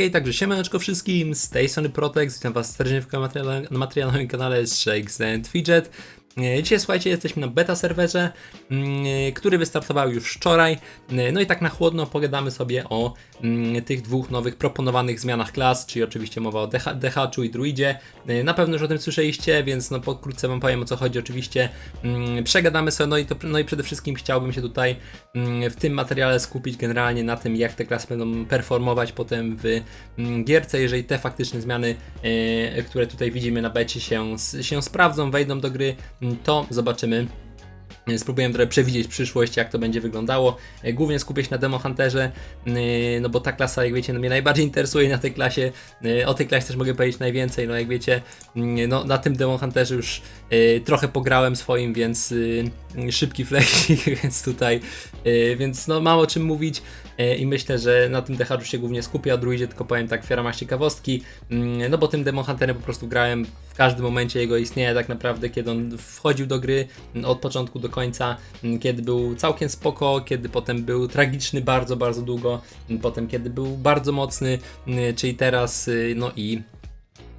Okej, także siemaneczko wszystkim, z tej strony Protex, witam was serdecznie w materiale- na materialowym kanale Shakes and Fidget. E, Dzisiaj słuchajcie, jesteśmy na beta serwerze, mm, e, który wystartował już wczoraj. E, No i tak na chłodno pogadamy sobie o mm, tych dwóch nowych proponowanych zmianach klas, czyli oczywiście mowa o Dehaczu i Druidzie. Na pewno już o tym słyszeliście, więc no pokrótce wam powiem o co chodzi oczywiście. Mm, Przegadamy sobie, no i, to, no i przede wszystkim chciałbym się tutaj w tym materiale skupić generalnie na tym, jak te klasy będą performować potem w gierce, jeżeli te faktyczne zmiany, które tutaj widzimy na becie się, się sprawdzą, wejdą do gry, to zobaczymy. E, Spróbuję trochę przewidzieć przyszłość, jak to będzie wyglądało. E, Głównie skupię się na Demo Hunterze, yy, no bo ta klasa, jak wiecie, no mnie najbardziej interesuje na tej klasie. O tej klasie też mogę powiedzieć najwięcej, no jak wiecie, no na tym Demo Hunterze już trochę pograłem swoim, więc szybki flexik, więc tutaj, więc no mam o czym mówić. I myślę, że na tym Decharu się głównie skupię, a Druidzie tylko powiem tak w ramach ciekawostki, no bo tym Demon Hunterem po prostu grałem każdym momencie jego istnienia tak naprawdę, kiedy on wchodził do gry od początku do końca, kiedy był całkiem spoko, kiedy potem był tragiczny bardzo, bardzo długo, potem kiedy był bardzo mocny, czyli teraz, no i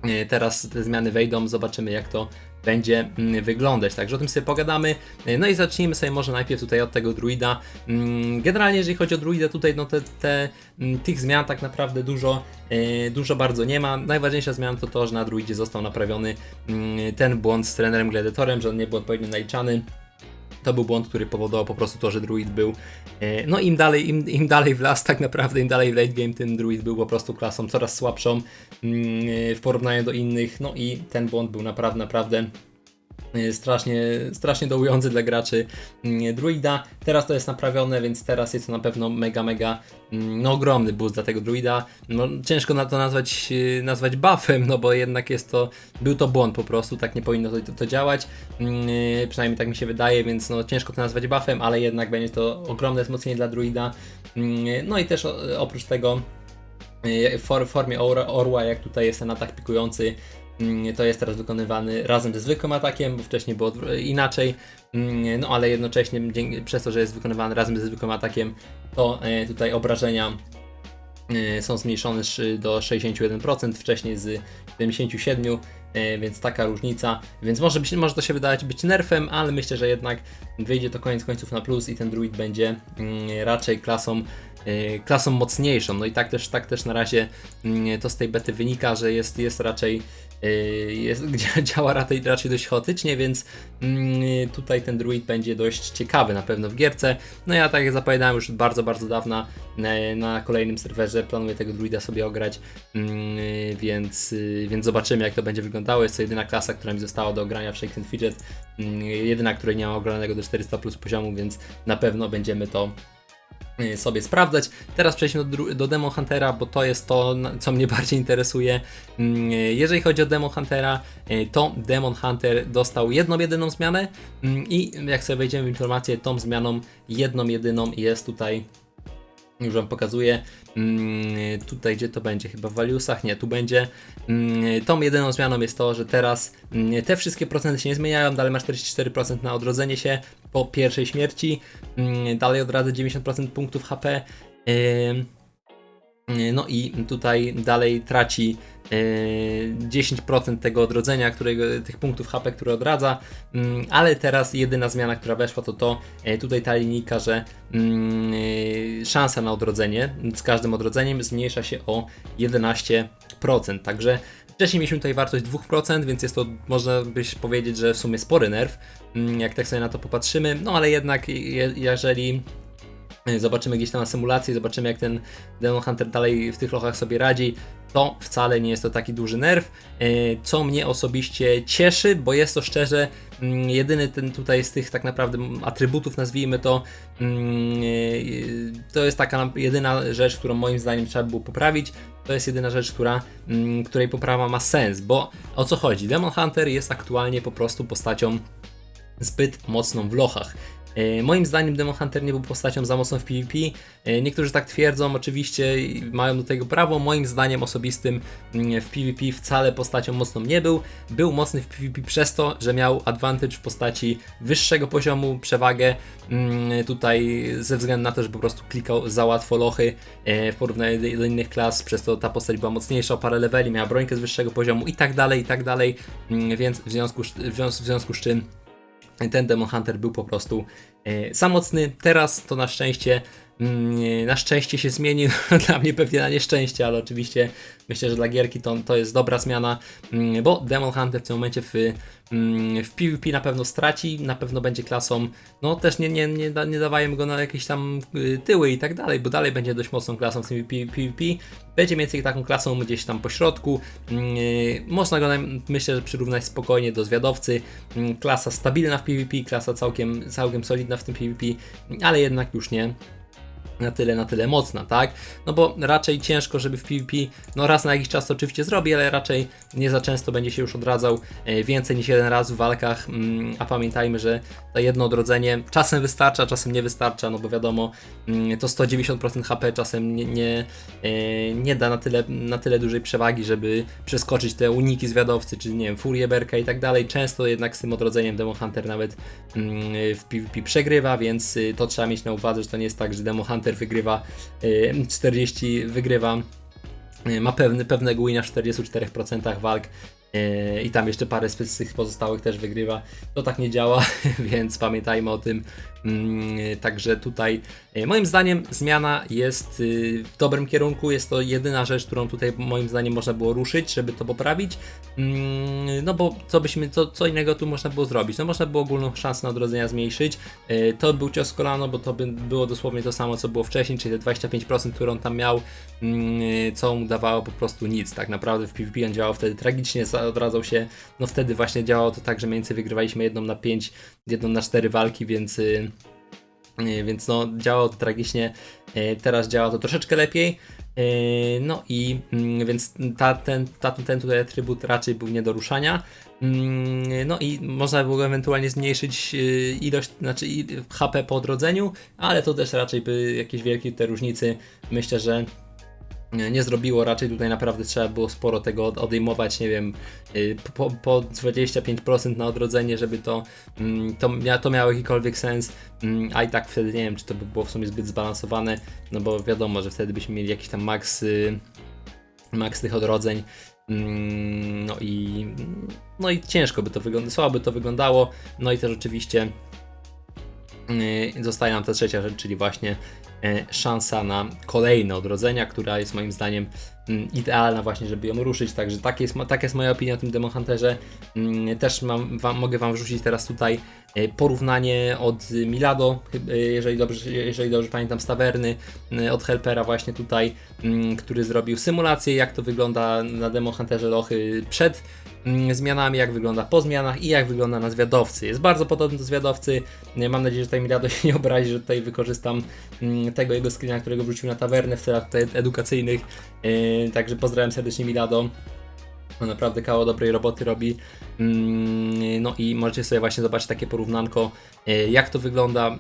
y, teraz te zmiany wejdą, zobaczymy jak to będzie mm, wyglądać. Także o tym sobie pogadamy. Y, No i zacznijmy sobie może najpierw tutaj od tego druida. Mm, Generalnie jeżeli chodzi o druida tutaj, no te, te mm, tych zmian tak naprawdę dużo, y, dużo bardzo nie ma. Najważniejsza zmiana to to, że na druidzie został naprawiony ten błąd z trenerem Gladiatorem, że on nie był odpowiednio naliczany. To był błąd, który powodował po prostu to, że druid był. e, No im dalej, im, im dalej w las, tak naprawdę, im dalej w late game, tym druid był po prostu klasą coraz słabszą mm, e, w porównaniu do innych. No i ten błąd był naprawdę, naprawdę strasznie, strasznie dołujący dla graczy mm, druida. Teraz to jest naprawione, więc teraz jest to na pewno mega, mega mm, no, ogromny boost dla tego druida. No, ciężko na to nazwać, e, nazwać buffem, no bo jednak jest to, był to błąd po prostu, tak nie powinno to, to działać. E, Przynajmniej tak mi się wydaje, więc no, ciężko to nazwać buffem, ale jednak będzie to ogromne wzmocnienie dla druida. Mm, No i też oprócz tego e, w for- w formie orła, jak tutaj jest ten atak pikujący, to jest teraz wykonywany razem ze zwykłym atakiem, bo wcześniej było inaczej, Mm, no ale jednocześnie przez to, że jest wykonywany razem ze zwykłym atakiem, to e, tutaj obrażenia e, są zmniejszone sz- do 61%, wcześniej z 77%, e, więc taka różnica. Więc może, być, może to się wydawać być nerfem, ale myślę, że jednak wyjdzie to koniec końców na plus i ten druid będzie mm, raczej klasą, klasą mocniejszą. No i tak też, tak też na razie mm, to z tej bety wynika, że jest, jest raczej jest, gdzie działa raczej, raczej dość chaotycznie, więc mm, tutaj ten druid będzie dość ciekawy na pewno w gierce. No ja tak jak zapowiadałem już bardzo, bardzo dawno na, na kolejnym serwerze planuję tego druida sobie ograć, mm, więc, więc zobaczymy jak to będzie wyglądało. Jest to jedyna klasa, która mi została do ogrania w Shake and Fidget, mm, jedyna, której nie mam ogranego do 400 plus poziomu, więc na pewno będziemy to y, sobie sprawdzać. Teraz przejdźmy do, do Demo Huntera, bo to jest to, co mnie bardziej interesuje. Mm, Jeżeli chodzi o Demo Huntera, y, to Demon Hunter dostał jedną jedyną zmianę mm, i jak sobie wejdziemy w informację, tą zmianą jedną jedyną jest tutaj już wam pokazuję. Mm, Tutaj gdzie to będzie? Chyba w valuesach? Nie, tu będzie. Mm, Tą jedyną zmianą jest to, że teraz mm, te wszystkie procenty się nie zmieniają. Dalej ma 44% na odrodzenie się po pierwszej śmierci. Dalej odradza 90% punktów HP. Ym, no i tutaj dalej traci e, 10% tego odrodzenia, którego, tych punktów HP, które odradza, Mm, ale teraz jedyna zmiana, która weszła to to, e, tutaj ta linijka, że mm, e, szansa na odrodzenie z każdym odrodzeniem zmniejsza się o 11%, także wcześniej mieliśmy tutaj wartość 2%, więc jest to, można byś powiedzieć, że w sumie spory nerw, mm, jak tak sobie na to popatrzymy, no ale jednak je, jeżeli zobaczymy gdzieś tam na symulacji, zobaczymy jak ten Demon Hunter dalej w tych lochach sobie radzi, to wcale nie jest to taki duży nerw, e, co mnie osobiście cieszy, bo jest to szczerze mm, jedyny ten tutaj z tych tak naprawdę atrybutów, nazwijmy to, mm, e, to jest taka jedyna rzecz, którą moim zdaniem trzeba było poprawić, to jest jedyna rzecz, która, mm, której poprawa ma sens, bo o co chodzi? Demon Hunter jest aktualnie po prostu postacią zbyt mocną w lochach. E, Moim zdaniem Demon Hunter nie był postacią za mocną w PvP. E, Niektórzy tak twierdzą, oczywiście mają do tego prawo. Moim zdaniem osobistym mm, w PvP wcale postacią mocną nie był. Był mocny w PvP przez to, że miał advantage w postaci wyższego poziomu, przewagę mm, tutaj ze względu na to, że po prostu klikał za łatwo lochy e, w porównaniu do, innych klas, przez to ta postać była mocniejsza o parę leveli, miała brońkę z wyższego poziomu i tak dalej, i tak dalej, Mm, więc w związku, w związku, w związku z czym ten Demon Hunter był po prostu e, za mocny. Teraz to na szczęście na szczęście się zmienił. dla mnie pewnie na nieszczęście, ale oczywiście myślę, że dla gierki to, to jest dobra zmiana, mm, bo Demon Hunter w tym momencie w, mm, w PvP na pewno straci, na pewno będzie klasą, no też nie, nie, nie, nie dawajmy go na jakieś tam y, tyły i tak dalej, bo dalej będzie dość mocną klasą w tym PvP. Będzie mniej więcej taką klasą gdzieś tam po środku. Mm, Można go, myślę, że przyrównać spokojnie do zwiadowcy. Mm, Klasa stabilna w PvP, klasa całkiem, całkiem solidna w tym PvP, ale jednak już nie na tyle, na tyle mocna, tak? No bo raczej ciężko, żeby w PvP, no raz na jakiś czas to oczywiście zrobi, ale raczej nie za często będzie się już odradzał e, więcej niż jeden raz w walkach, mm, a pamiętajmy, że to jedno odrodzenie czasem wystarcza, czasem nie wystarcza, no bo wiadomo, mm, to 190% HP czasem nie, nie, e, nie da na tyle, na tyle dużej przewagi, żeby przeskoczyć te uniki zwiadowcy, czy nie wiem, Furię Berka i tak dalej. Często jednak z tym odrodzeniem Demon Hunter nawet mm, w PvP przegrywa, więc y, to trzeba mieć na uwadze, że to nie jest tak, że Demon Hunter wygrywa y, 40, wygrywa y, ma pewny, pewnego wina w 44% walk y, i tam jeszcze parę z tych pozostałych też wygrywa. To tak nie działa, więc pamiętajmy o tym. Mm, Także tutaj y, moim zdaniem zmiana jest y, w dobrym kierunku. Jest to jedyna rzecz, którą tutaj moim zdaniem można było ruszyć, żeby to poprawić. Mm, No bo co byśmy, co, co innego tu można było zrobić? No można było ogólną szansę na odrodzenia zmniejszyć. Y, To był cios kolano, bo to by było dosłownie to samo, co było wcześniej, czyli te 25%, które on tam miał, mm, co mu dawało po prostu nic. Tak naprawdę w PvP on działał wtedy tragicznie, za- odradzał się. No wtedy właśnie działało to tak, że mniej więcej wygrywaliśmy jedną na 5, jedną na 4 walki, więc. Y, Więc no, działało to tragicznie, y, teraz działa to troszeczkę lepiej. y, No i mm, więc ta, ten, ta, ten tutaj atrybut raczej był nie do ruszania. Mm, No i można było ewentualnie zmniejszyć ilość, znaczy HP po odrodzeniu, ale to też raczej by jakieś wielkie te różnicy myślę, że nie zrobiło, raczej tutaj naprawdę trzeba było sporo tego od- odejmować, nie wiem, y, po, po 25% na odrodzenie, żeby to, mm, to, to miało jakikolwiek sens, mm, a i tak wtedy nie wiem, czy to by było w sumie zbyt zbalansowane, no bo wiadomo, że wtedy byśmy mieli jakiś tam maks, y, maks tych odrodzeń, Mm, no i, no i ciężko by to wyglądało, słabo by to wyglądało, no i też oczywiście Yy, Zostaje nam ta trzecia rzecz, czyli właśnie szansa na kolejne odrodzenia, która jest moim zdaniem idealna właśnie, żeby ją ruszyć. Także tak jest, taka jest moja opinia o tym Demon Hunterze. Mm, Też mam, wam, mogę Wam wrzucić teraz tutaj e, porównanie od Milado, e, jeżeli dobrze, jeżeli dobrze pamiętam, z tawerny, e, od Helpera właśnie tutaj, mm, który zrobił symulację, jak to wygląda na Demon Hunterze Lochy przed mm, zmianami, jak wygląda po zmianach i jak wygląda na zwiadowcy. Jest bardzo podobny do zwiadowcy. Mam nadzieję, że tutaj Milado się nie obrazi, że tutaj wykorzystam mm, tego jego screena, którego wrzucił na tawernę w celach edukacyjnych. Yy, także pozdrawiam serdecznie Milado. On naprawdę kawał dobrej roboty robi. Mm, No i możecie sobie właśnie zobaczyć takie porównanko, e, jak to wygląda.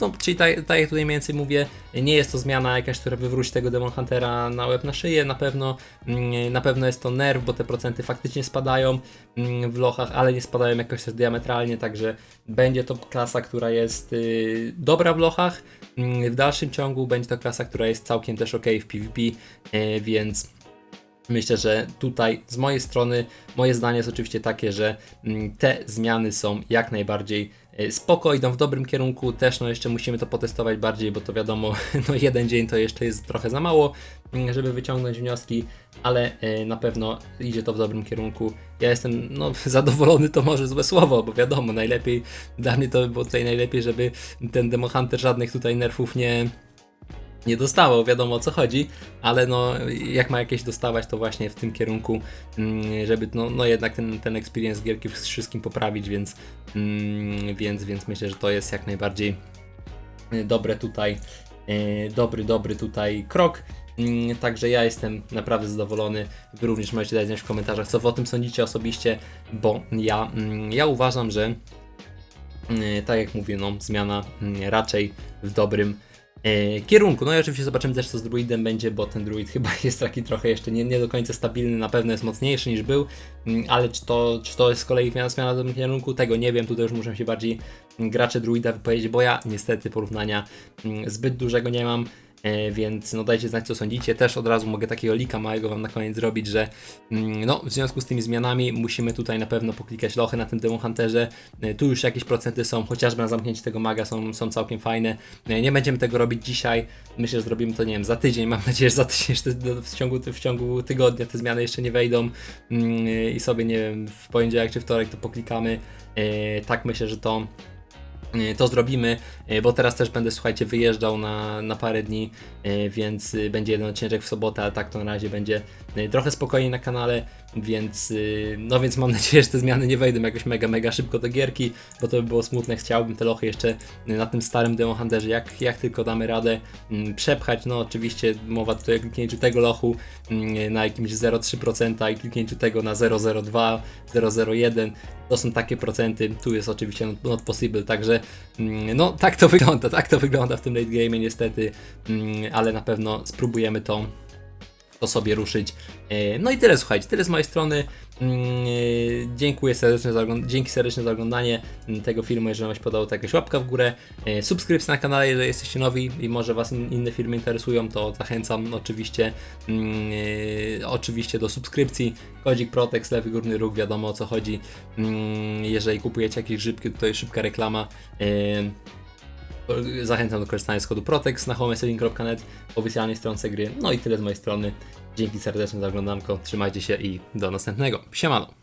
No, czyli tak, tak jak tutaj mniej więcej mówię, nie jest to zmiana jakaś, która wywróci tego Demon Huntera na łeb na szyję, na pewno, mm, na pewno jest to nerw, bo te procenty faktycznie spadają mm, w lochach, ale nie spadają jakoś diametralnie, także będzie to klasa, która jest y, dobra w lochach. Mm, W dalszym ciągu będzie to klasa, która jest całkiem też ok w PvP, e, więc Myślę, że tutaj z mojej strony moje zdanie jest oczywiście takie, że mm, te zmiany są jak najbardziej spoko, idą w dobrym kierunku. Też no jeszcze musimy to potestować bardziej, bo to wiadomo, no jeden dzień to jeszcze jest trochę za mało, mm, żeby wyciągnąć wnioski, ale e, na pewno idzie to w dobrym kierunku. Ja jestem no, zadowolony, to może złe słowo, bo wiadomo, najlepiej, dla mnie to by było tutaj najlepiej, żeby ten Demo Hunter żadnych tutaj nerfów nie, nie dostało, wiadomo o co chodzi, ale no jak ma jakieś dostawać, to właśnie w tym kierunku, mm, żeby no, no jednak ten, ten experience gierki wszystkim poprawić, więc, mm, więc, więc myślę, że to jest jak najbardziej y, dobre tutaj, y, dobry, dobry tutaj krok. Mm, Także ja jestem naprawdę zadowolony. Wy również możecie dać znać w komentarzach, co wy o tym sądzicie osobiście, bo ja, ja uważam, że E, tak jak mówię, no, zmiana raczej w dobrym kierunku. No i oczywiście zobaczymy też, co z druidem będzie, bo ten druid chyba jest taki trochę jeszcze nie, nie do końca stabilny, na pewno jest mocniejszy niż był, mm, ale czy to, czy to jest z kolei zmiana, zmiana w dobrym kierunku, tego nie wiem, tutaj już muszę się bardziej mm, gracze druida wypowiedzieć, bo ja niestety porównania mm, zbyt dużego nie mam. E, Więc no dajcie znać co sądzicie. Też od razu mogę takiego lika małego wam na koniec zrobić, że mm, no w związku z tymi zmianami musimy tutaj na pewno poklikać lochy na tym Demon Hunterze. E, Tu już jakieś procenty są, chociażby na zamknięcie tego maga są, są całkiem fajne. E, Nie będziemy tego robić dzisiaj. Myślę, że zrobimy to nie wiem za tydzień. Mam nadzieję, że za tydzień w ciągu, w ciągu tygodnia te zmiany jeszcze nie wejdą Mm, i sobie nie wiem w poniedziałek czy wtorek to poklikamy. Tak myślę, że to to zrobimy, e, bo teraz też będę, słuchajcie, wyjeżdżał na, na parę dni, e, więc e, będzie jeden odcinek w sobotę, ale tak to na razie będzie e, trochę spokojniej na kanale, więc e, no więc mam nadzieję, że te zmiany nie wejdą jakoś mega, mega szybko do gierki, bo to by było smutne, chciałbym te lochy jeszcze e, na tym starym Demon Hunterze, jak, jak tylko damy radę mm, przepchać, no oczywiście mowa tutaj o kliknięciu tego lochu mm, na jakimś 0,3% i kliknięciu tego na 0,02, 0,01, to są takie procenty, tu jest oczywiście not, possible, także mm, no tak to wygląda, tak to wygląda w tym late game niestety, ale na pewno spróbujemy to, to sobie ruszyć. E, No i tyle słuchajcie, tyle z mojej strony. Mm, e, Dziękuję serdecznie za, ogląd- dzięki serdecznie za oglądanie tego filmu, jeżeli Wam się podobał, to jakaś łapka w górę, e, subskrypcja na kanale, jeżeli jesteście nowi i może Was in, inne filmy interesują, to zachęcam oczywiście mm, oczywiście do subskrypcji. Kodzik Protex, lewy górny róg, wiadomo o co chodzi. Mm, Jeżeli kupujecie jakieś grzybki, tutaj szybka reklama. Zachęcam do korzystania z kodu Protex na homewrestling.net, oficjalnej stronce gry. No i tyle z mojej strony. Dzięki serdecznie za oglądanko, trzymajcie się i do następnego. Siemano!